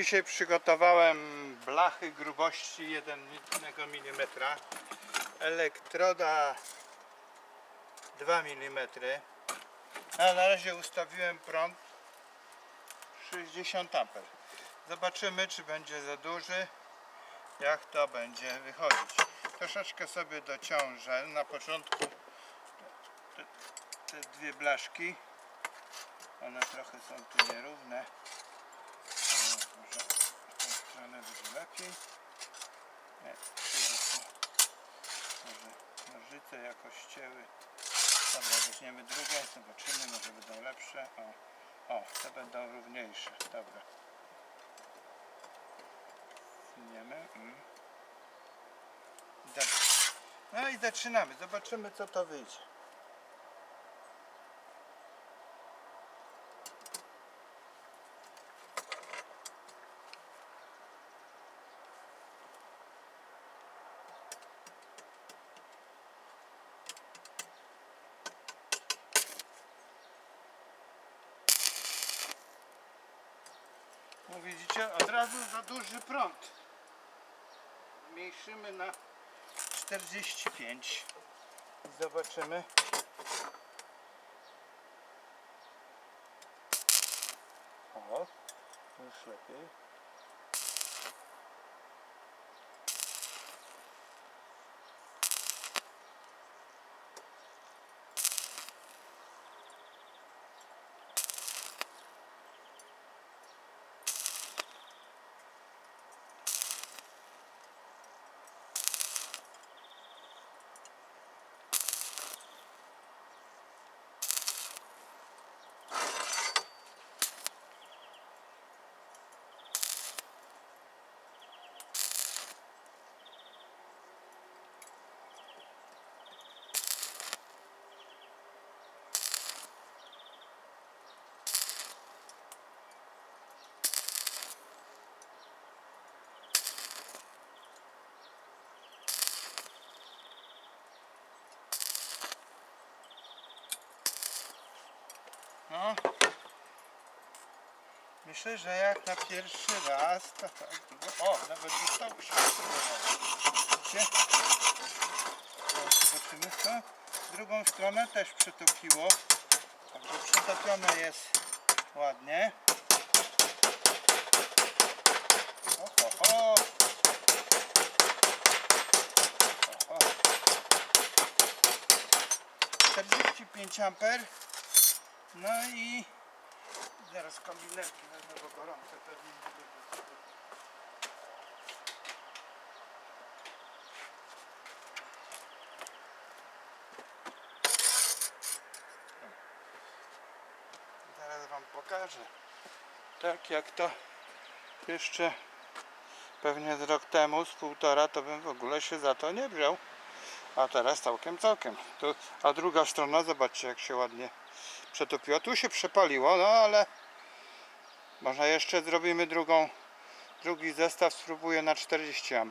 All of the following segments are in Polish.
Dzisiaj przygotowałem blachy grubości 1 mm, elektroda 2 mm. A na razie ustawiłem prąd 60 A. Zobaczymy czy będzie za duży, jak to będzie wychodzić. Troszeczkę sobie dociążę na początku te, te dwie blaszki. One trochę są tu nierówne. Stronę będzie lepiej. Może nożyce jakoś cięły. Dobra, weźmiemy drugie, zobaczymy, może będą lepsze. O, o te będą równiejsze. Dobra. Zniemy. Mm. Dobra. No i zaczynamy. Zobaczymy co to wyjdzie. No widzicie, od razu za duży prąd. Zmniejszymy na 45. I zobaczymy. O, już lepiej. No. Myślę, że jak na pierwszy raz to tak. O, nawet Widzicie? O, Zobaczymy co. Drugą stronę też przytopiło. Także przytopione jest ładnie. O, o, o. O, o. 45 amper. No i zaraz kombinerki wezmę, bo gorące pewnie nie będzie. Zaraz wam pokażę. Tak jak to jeszcze pewnie z rok temu, z półtora, to bym w ogóle się za to nie wziął. A teraz całkiem, całkiem. A druga strona, zobaczcie jak się ładnie przetopiła. Tu się przepaliło, no ale może jeszcze zrobimy drugą, drugi zestaw, spróbuję na 40 A.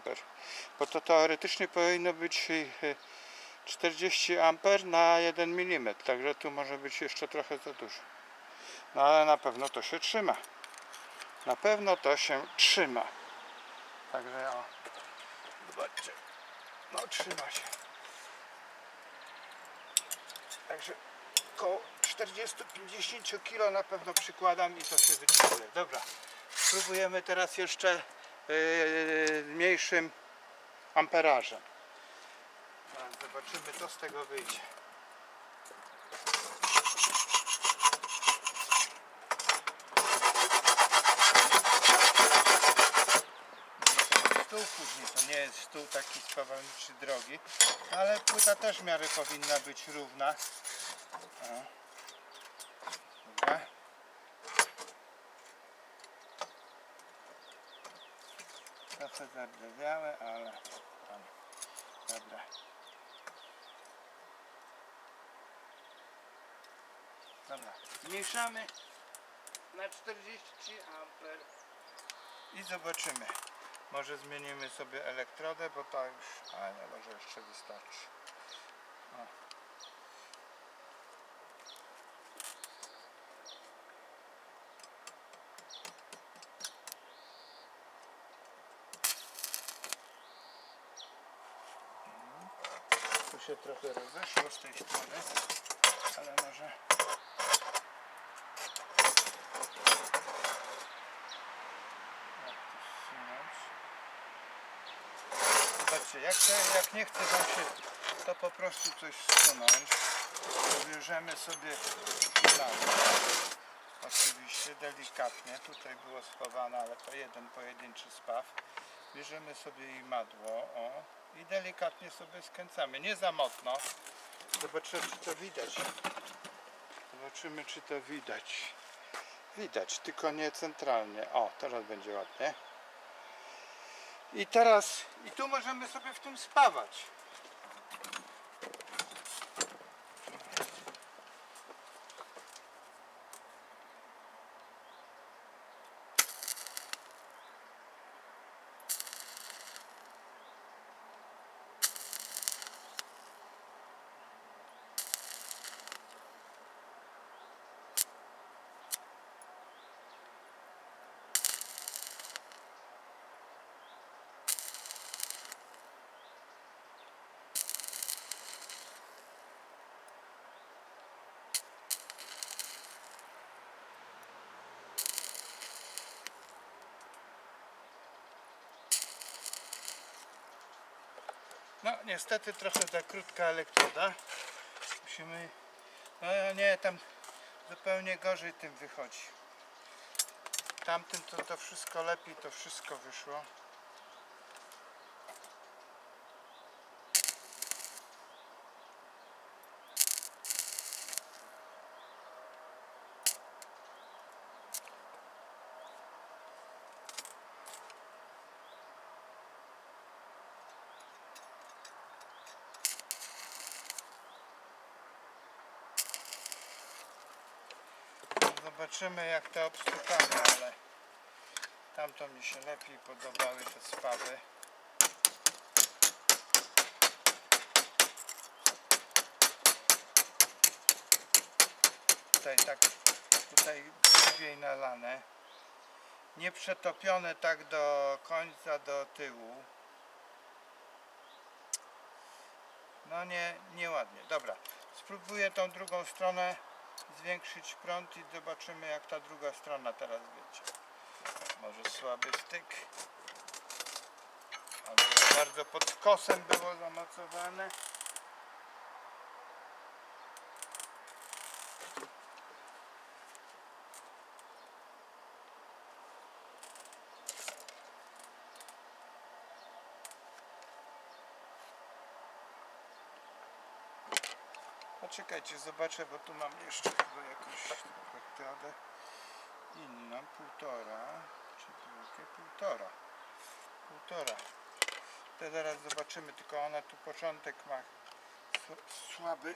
Bo to teoretycznie powinno być y, 40 A na 1 mm, także tu może być jeszcze trochę za dużo. No ale na pewno to się trzyma. Na pewno to się trzyma. Także o, zobaczcie. No trzyma się. Także około 40-50 kg na pewno przykładam i to się wytrzymuje. Dobra, spróbujemy teraz jeszcze yy, mniejszym amperażem. Zaraz Zobaczymy co z tego wyjdzie. Stół później, to nie jest stół taki spawalniczy drogi, ale płyta też w miarę powinna być równa. O. Dobra. Trochę zardzewiałe, ale... Dobra. Dobra. Zmniejszamy na 40 amper i zobaczymy. Może zmienimy sobie elektrodę, bo ta już, a nie, może jeszcze wystarczy. O. się trochę rozeszło z tej strony, ale może... Zobaczcie, jak, to, jak nie chce wam się to po prostu coś zsunąć, to bierzemy sobie. Oczywiście delikatnie, tutaj było schowane, ale to jeden pojedynczy spaw. Bierzemy sobie i madło, o, i delikatnie sobie skręcamy, nie za mocno. Zobaczymy, czy to widać. Zobaczymy, czy to widać. Widać, tylko nie centralnie. O, teraz będzie ładnie. I teraz, i tu możemy sobie w tym spawać. No niestety trochę za krótka elektroda. Musimy. No nie, tam zupełnie gorzej tym wychodzi. Tamtym to, to wszystko lepiej, to wszystko wyszło. Zobaczymy jak to obstukamy, ale tamto mi się lepiej podobały te spawy. Tutaj tak, tutaj bardziej nalane. Nie przetopione tak do końca, do tyłu. No nie, nieładnie. Dobra, spróbuję tą drugą stronę zwiększyć prąd i zobaczymy jak ta druga strona teraz będzie. Może słaby styk. Albo bardzo pod kosem było zamocowane. Poczekajcie, zobaczę, bo tu mam jeszcze chyba jakąś elektrodę inną, półtora, czy drugie, półtora, półtora. To zaraz zobaczymy, tylko ona tu początek ma. Sł- słaby.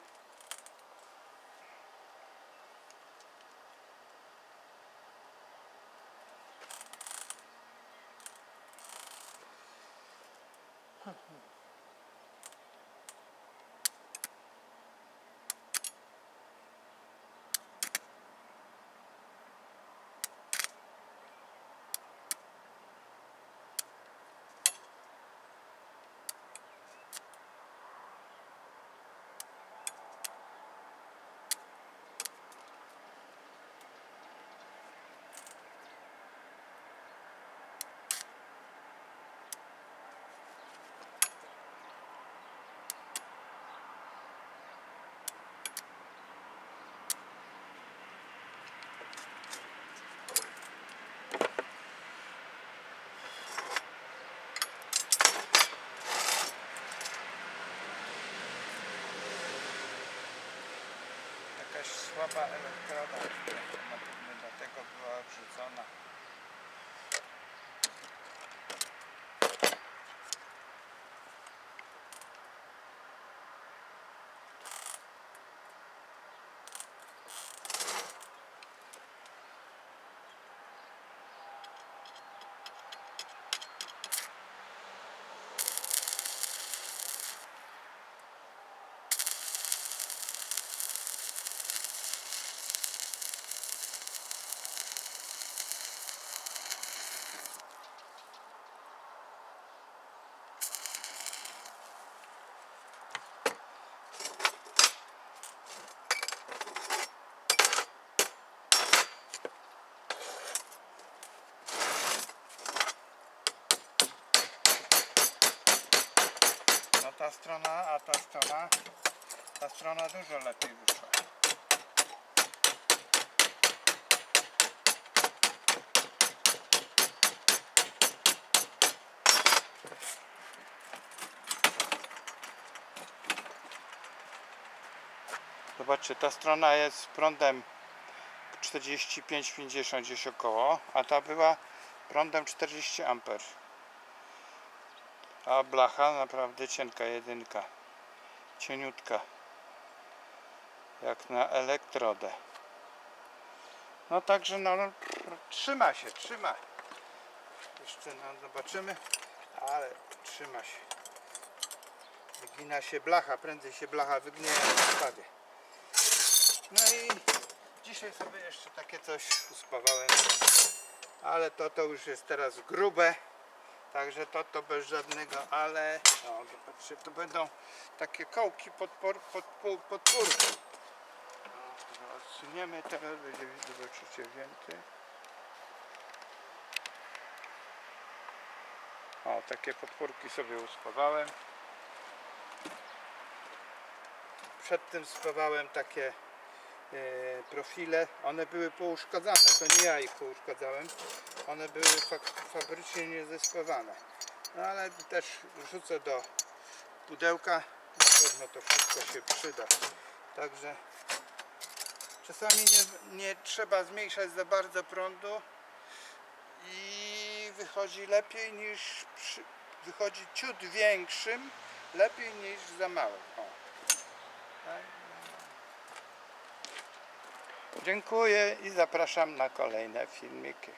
Jakaś słaba elektroda, dlatego była odrzucona. Ta strona, ta strona dużo lepiej wyszła. Zobaczcie, ta strona jest prądem 45-50 gdzieś około, a ta była prądem 40 A. A blacha naprawdę cienka jedynka. Cieniutka. Jak na elektrodę. No także no, no trzyma się, trzyma. Jeszcze no, zobaczymy, ale trzyma się. Wygina się blacha, prędzej się blacha wygnie jak. No i dzisiaj sobie jeszcze takie coś uspawałem. Ale to to już jest teraz grube. Także to to bez żadnego, ale no, zobaczcie, to będą takie kołki podpór, podpór, podpórki. No, Odsuniemy teraz, będzie zobaczycie więcej. O, takie podpórki sobie uspawałem. Przed tym spawałem takie profile. One były pouszkadzane, to nie ja ich pouszkadzałem. One były fabrycznie niezespawane. No ale też wrzucę do pudełka. Na pewno to wszystko się przyda. Także czasami nie, nie trzeba zmniejszać za bardzo prądu i wychodzi lepiej niż przy, wychodzi ciut większym lepiej niż za małym. O. Tak. Dziękuję i zapraszam na kolejne filmiki.